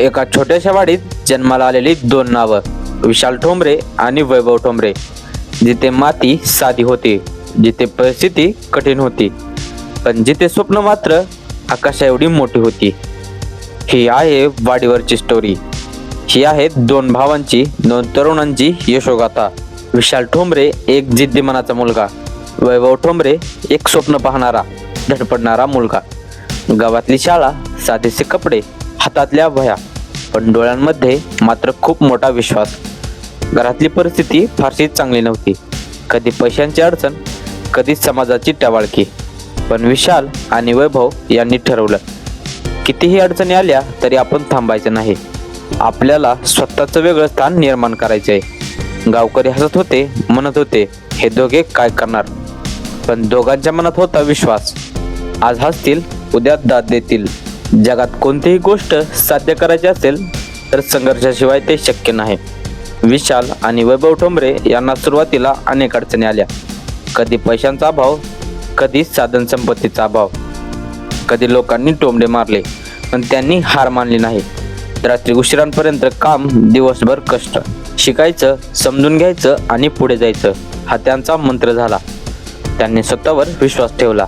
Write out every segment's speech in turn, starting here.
एका छोट्याशा वाडीत जन्माला आलेली दोन नावं विशाल ठोंबरे आणि वैभव ठोंबरे जिथे माती साधी होती जिथे परिस्थिती कठीण होती पण जिथे स्वप्न मात्र आकाशा एवढी मोठी होती. ही आहे वाडीवरची स्टोरी ही आहे दोन भावांची दोन तरुणांची यशोगाथा. विशाल ठोंबरे एक जिद्दी मनाचा मुलगा वैभव ठोंबरे एक स्वप्न पाहणारा धडपडणारा मुलगा. गावातली शाळा साधेसे कपडे हातातल्या भया पण डोळ्यांमध्ये मात्र खूप मोठा विश्वास. घरातली परिस्थिती फारशी चांगली नव्हती. कधी पैशांची अडचण कधी समाजाची टवाळकी पण विशाल आणि वैभव यांनी ठरवलं कितीही अडचणी आल्या तरी आपण थांबायचं नाही. आपल्याला स्वतःचं वेगळं स्थान निर्माण करायचं आहे गावकरी हसत होते म्हणत होते हे दोघे काय करणार? पण दोघांच्या मनात होता विश्वास. आज हसतील उद्या दाद देतील. जगात कोणतीही गोष्ट साध्य करायची असेल तर संघर्षाशिवाय ते शक्य नाही. विशाल आणि वैभव ठोंबरे यांना सुरुवातीला अनेक अडचणी आल्या. कधी पैशांचा अभाव कधी साधन संपत्तीचा अभाव. कधी लोकांनी टोमडे मारले पण त्यांनी हार मानली नाही. रात्री उशिरांपर्यंत काम दिवसभर कष्ट. शिकायचं समजून घ्यायचं आणि पुढे जायचं हा त्यांचा मंत्र झाला. त्यांनी स्वतःवर विश्वास ठेवला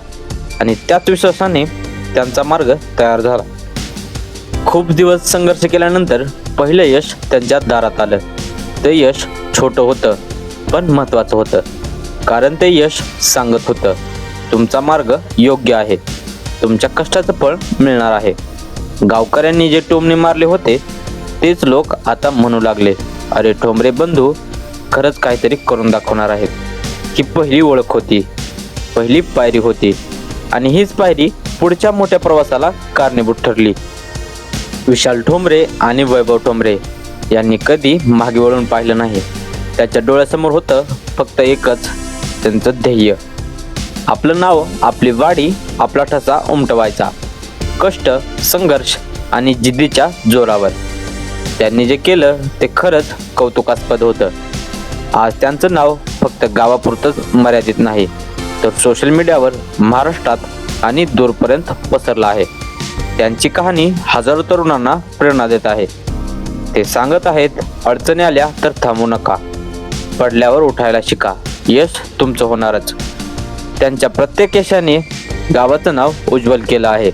आणि त्याच विश्वासाने त्यांचा मार्ग तयार झाला. खूप दिवस संघर्ष केल्यानंतर पहिलं यश त्यांच्या दारात आलं. ते यश छोटं होतं पण महत्त्वाचं होतं. कारण ते यश सांगत होतं तुमचा मार्ग योग्य आहे. तुमच्या कष्टाचं फळ मिळणार आहे. गावकऱ्यांनी जे टोमणे मारले होते तेच लोक आता म्हणू लागले अरे ठोंबरे बंधू खरंच काहीतरी करून दाखवणार आहेत. ही पहिली ओळख होती पहिली पायरी होती. आणि हीच पायरी पुढच्या मोठ्या प्रवासाला कारणीभूत ठरली. विशाल ठोंबरे आणि वैभव ठोंबरे यांनी कधी मागे वळून पाहिलं नाही. त्याच्या डोळ्यासमोर होतं फक्त एकच त्यांचं ध्येय. आपलं नाव आपली वाडी आपला ठसा उमटवायचा. कष्ट संघर्ष आणि जिद्दीच्या जोरावर. त्यांनी जे केलं ते खरंच कौतुकास्पद होतं. आज त्यांचं नाव फक्त गावापुरतंच मर्यादित नाही तर सोशल मीडियावर महाराष्ट्रात आणि दूरपर्यंत पसरलं आहे. त्यांची कहाणी हजारो तरुणांना प्रेरणा देत आहे. ते सांगत आहेत अडचणी आल्या तर थांबू नका. पडल्यावर उठायला शिका. यश तुमचं होणारच. त्यांच्या प्रत्येक यशाने गावाचं नाव उज्ज्वल केलं आहे.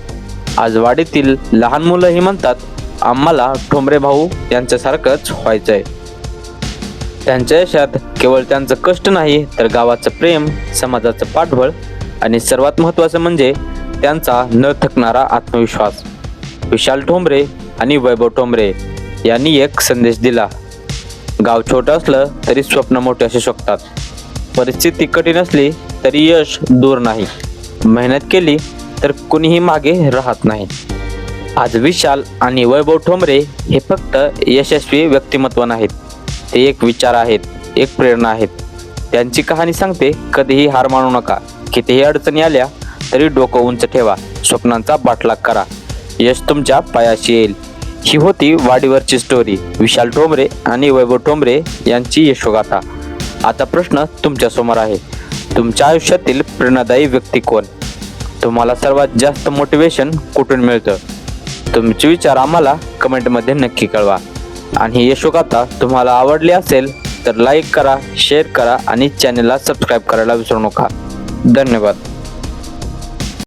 आज वाडीतील लहान मुलंही म्हणतात आम्हाला ठोंबरे भाऊ यांच्यासारखंच व्हायचंय. त्यांच्या यशात केवळ त्यांचं कष्ट नाही तर गावाचं प्रेम समाजाचं पाठबळ आणि सर्वात महत्त्वाचं म्हणजे त्यांचा न थकणारा आत्मविश्वास. विशाल ठोंबरे आणि वैभव ठोंबरे यांनी एक संदेश दिला. गाव छोटं असलं तरी स्वप्न मोठे असू शकतात. परिस्थिती कठीण असली तरी यश दूर नाही. मेहनत केली तर कुणीही मागे राहत नाही. आज विशाल आणि वैभव ठोंबरे हे फक्त यशस्वी व्यक्तिमत्व नाहीत. ते एक विचार आहेत एक प्रेरणा आहेत. त्यांची कहाणी सांगते कधीही हार मानू नका. कितीही अडचणी आल्या तरी डोकं उंच ठेवा. स्वप्नांचा बाटला करा. यश तुमच्या पायाशी येईल. ही होती वाडीवरची स्टोरी विशाल ठोंबरे आणि वैभव ठोंबरे यांची यशोगाथा. आता प्रश्न तुमच्यासमोर आहे. तुमच्या आयुष्यातील प्रेरणादायी व्यक्ती कोण? तुम्हाला सर्वात जास्त मोटिवेशन कुठून मिळतं? तुमचे विचार आम्हाला कमेंटमध्ये नक्की कळवा. आणि ही यशोगाथा तुम्हाला आवडली असेल तर लाईक करा शेअर करा आणि चॅनलला सबस्क्राईब करायला विसरू नका. धन्यवाद.